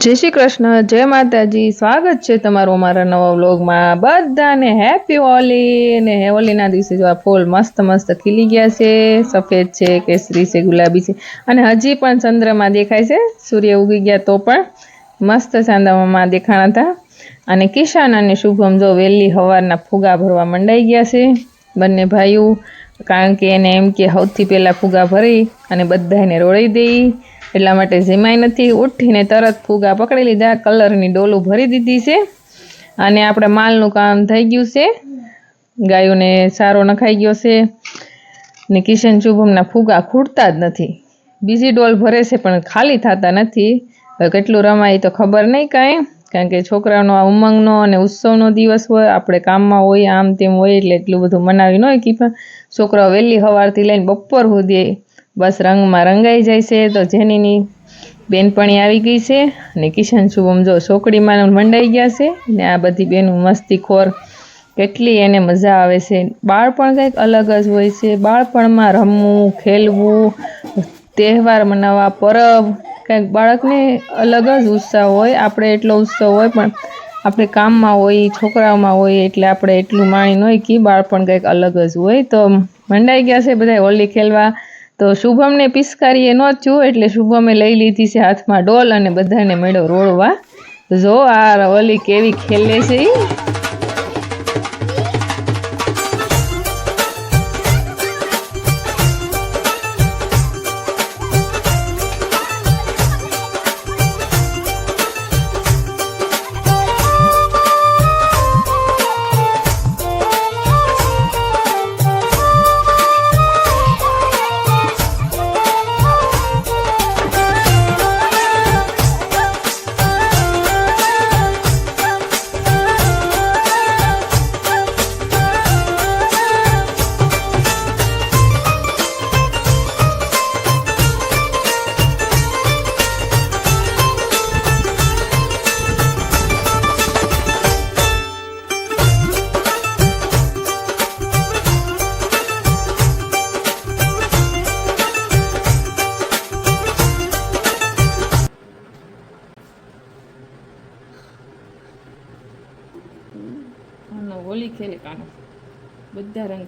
જય શ્રી કૃષ્ણ, જય માતાજી. સ્વાગત છે તમારું અમારા નવા વ્લોગમાં. બધાને હેપી હોલી ને હોલીના દિવસે જો આ ફૂલ મસ્ત મસ્ત ખીલી ગયા છે. સફેદ છે, કેસરી છે, ગુલાબી છે. અને હજી પણ ચંદ્રમાં દેખાય છે. સૂર્ય ઉગી ગયા તો પણ મસ્ત ચાંદામાં દેખાણા હતા. અને કિશાન અને શુભમ જો વહેલી સવારના ફુગા ભરવા મંડાઈ ગયા છે. બંને ભાઈઓ, કારણ કે એને એમ કે સૌથી પહેલાં ફુગા ભરી અને બધાને રોળી દઈ. એટલા માટે જેમાય નથી. ઉઠીને તરત ફુગા પકડી લીધા. કલરની ડોલું ભરી દીધી છે. અને આપણે માલનું કામ થઈ ગયું છે. ગાયોને સારો નખાઈ ગયો છે. ને કિશન શુભમના ફુગા ખૂટતા જ નથી. બીજી ડોલ ભરે છે, પણ ખાલી થતા નથી. હવે કેટલું રમાય તો ખબર નહીં કાંઈ. કારણ કે છોકરાનો આ ઉમંગનો અને ઉત્સવનો દિવસ હોય, આપણે કામમાં હોય, આમ તેમ હોય, એટલે એટલું બધું મનાવી ન હોય કે છોકરાઓ વહેલી સવારથી લઈને બપોર સુધી બસ રંગમાં રંગાઈ જાય છે તો જેનીની બેનપણી આવી ગઈ છે અને કિશન શુભમ જો છોકરીમાં મંડાઈ ગયા છે ને આ બધી બેનું મસ્તીખોર કેટલી એને મજા આવે છે. બાળપણ કંઈક અલગ જ હોય છે. બાળપણમાં રમવું, ખેલવું, તહેવાર મનાવવા પરબ કંઈક બાળકને અલગ જ ઉત્સાહ હોય. આપણે એટલો ઉત્સવ હોય પણ આપણે કામમાં હોય, છોકરાઓમાં હોય એટલે આપણે એટલું માણી ન હોય કે બાળપણ કંઈક અલગ જ હોય. તો મંડાઈ ગયા છે બધા હોલી ખેલવા. તો શુભમને પિસ્કારી એ થયું એટલે શુભમે લઈ લીધી છે હાથમાં ડોલ અને બધાને મેળો રોળવા. જો આ ઓલી કેવી ખેલે છે ન? બધા રંગ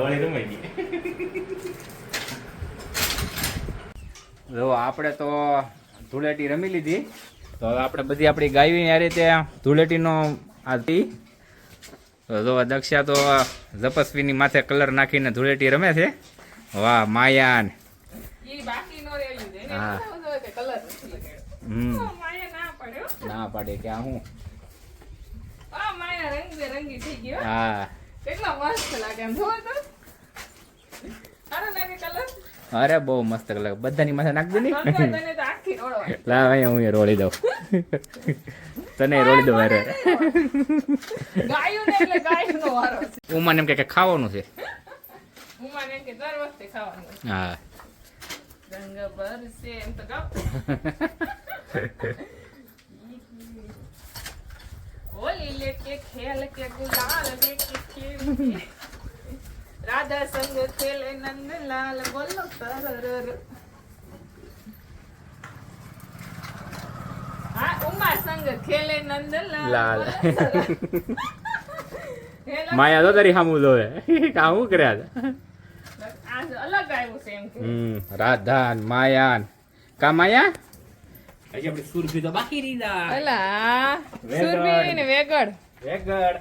હોળી રમાઈ ગઈ. જો આપણે તો ધૂળેટી રમી લીધી. તો હવે આપણે બધી આપણી ગાયવી આ રીતે ધૂળેટીનો આ હતી તો જો દક્ષા તો જપસ્વીની માથે કલર નાખીને ધૂળેટી રમે છે. વાહ માયાન. હા. હમ. ના પાડે કે હું? હા. કેટલા મસ્ત લાગે એમ. જોવો તો. લાગે કલર? અરે બહુ મસ્ત કલર બધાની માથે નાખ દે ને. લાવ અહીંયા હું રોળી દઉં. તને રોળી દઉં અરે ઉમાને એમ કે ખાવાનું છે. હું. કે ખેલ કે ગુલાલ કે કે. રાધા સંગ ખેલે નંદલાલ બોલો સરર હા ઉમા સંગ ખેલે નંદલાલ. માયા તો તારી સામુ જોવે કા શું કર્યા અલગ આવ્યું છે એમ કે. હમ રાધાન માયાન. કા માયા? હજી આપણે સુરભી તો બાકી રીધા અલા સુરભી ને વેગડ વેગડ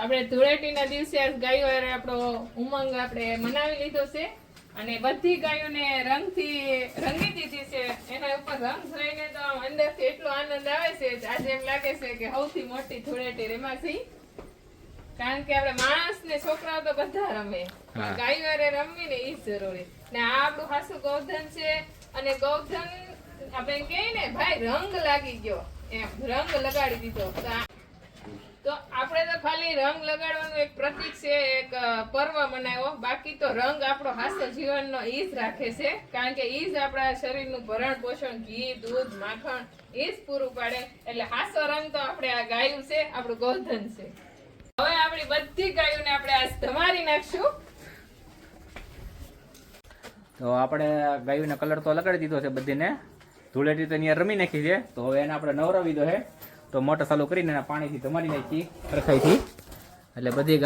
તો આપણે ધૂળેટીના દિવસે ગાયો આપણો ઉમંગ આપણે મનાવી લીધો છે. અને બધી ગાયોને રંગથી રંગી દીધી છે. એના ઉપર રંગ જોઈને તો અંદરથી એટલો આનંદ આવે છે આજે એમ લાગે છે કે સૌથી મોટી ધૂળેટી રેમાસી કારણ કે આપણે માણસ ને છોકરાઓ તો બધા રમે. ગાયો રમવી ને એ જરૂરી. ને આ આપણું હાસુ ગૌધન છે. અને ગૌધન આપણે કહીએ ને ભાઈ રંગ લાગી ગયો. એમ રંગ લગાડી દીધો. તો આપણે તો ખાલી રંગ લગાડવાનું એક પ્રતીક છે, એક પર્વ મનાવ્યો. બાકી તો રંગ આપણો હાસ્ય જીવનનો ઈ જ રાખે છે. કારણ કે ઈ જ આપણા શરીરનું ભરણ પોષણ, ઘી, દૂધ, માખણ, ઈ પૂરું પાડે. એટલે હાસ્ય રંગ તો આપણે આ ગાયું છે, આપણું ગોધન છે. હવે આપણી બધી ગાયોને આપણે આ ધમારી નાખશું. તો આપણે ગાયોને કલર તો લગાડી દીધો છે બધીને. ધૂળેટી તો અહીંયા રમી નાખી છે. તો હવે એને આપણે નવરાવી દો છે તો મોટર ચાલુ કરીને પાણીથી ધમાડી નાખી રખાઈથી એટલે બધી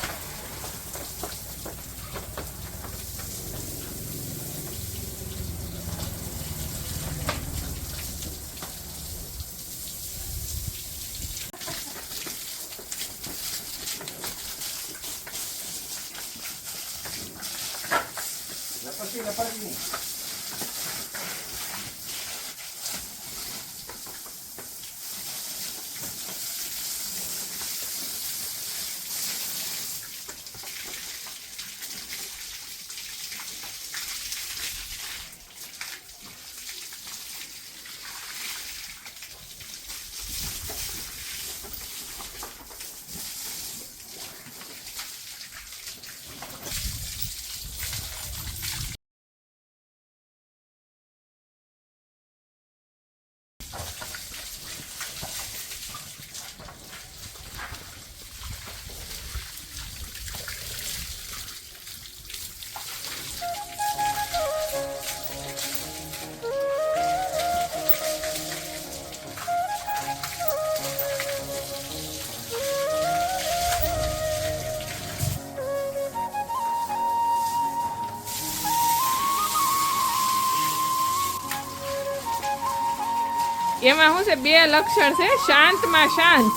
એમાં શું છે? બે લક્ષણ છે, શાંતમાં શાંત.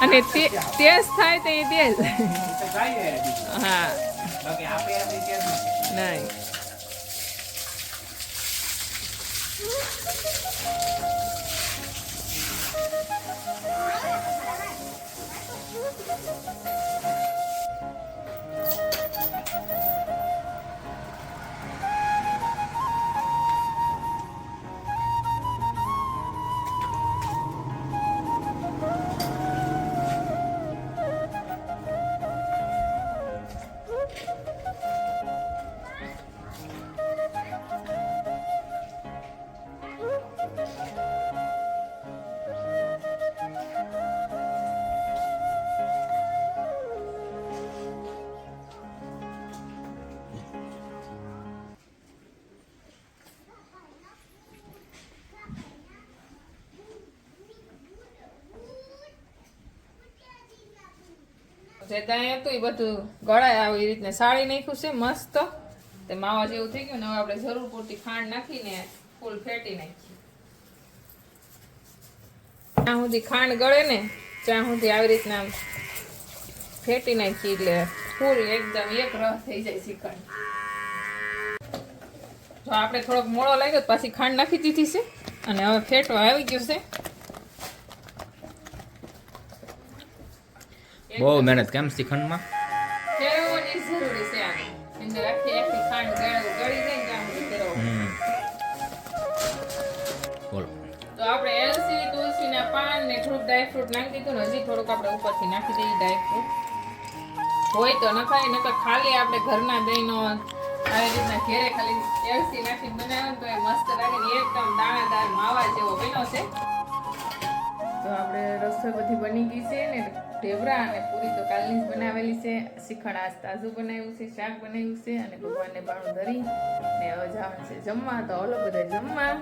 અને તેજ થાય તો તેજ. હા. નહીં. આપણે આપણી જ હતું એ બધું ગળાય આવી રીતને. સાળી નાખ્યું છે મસ્ત. તે માવા જેવું થઈ ગયું ને હવે આપણે જરૂર પૂરતી ખાંડ નાખીને ફૂલ ફેટી નાખીએ. જ્યાં સુધી ખાંડ ગળે ને, ત્યાં સુધી આવી રીતના ફેટી નાખી એટલે ફૂલ એકદમ એક રસ થઈ જાય શ્રીખંડ. જો આપણે થોડોક મોળો લાગ્યો પાછી ખાંડ નાખી દીધી છે અને હવે ફેટવા આવી ગયું છે બહુ મહેનત કેમ શ્રીખંડમાં ફેરવવાની જરૂરી છે આને અંદર આખી આખી ખાંડ ગળ- ગળી જાય ને ત્યાં મહેનત કેમ શ્રીખંડમાં? બોલો. તો આપણે એલસી તુલસીના પાન ને થોડુંક ડ્રાયફ્રૂટ નાખી દીધું ને હજી થોડુંક આપણે ઉપરથી નાખી દઈએ ડ્રાયફ્રૂટ હોય તો નખાય નકર ખાલી આપણે ઘરના દહીંનો આવી રીતના ઘેરે ખાલી એલસી નાખી બનાવે તો એ મસ્ત લાગે ને એકદમ દાણાદાર માવા જેવો બન્યો છે. તો આપણે રસોઈ બધી બની ગઈ છે ને ઢેબરા અને પૂરી તો કાલની જ બનાવેલી છે. શ્રીખંડ આજ તાજું બનાવ્યું છે, શાક બનાવ્યું છે અને ભગવાનને બાણું ધરી ને હવે જવાનું છે જમવા. તો હલો બધા જમવા.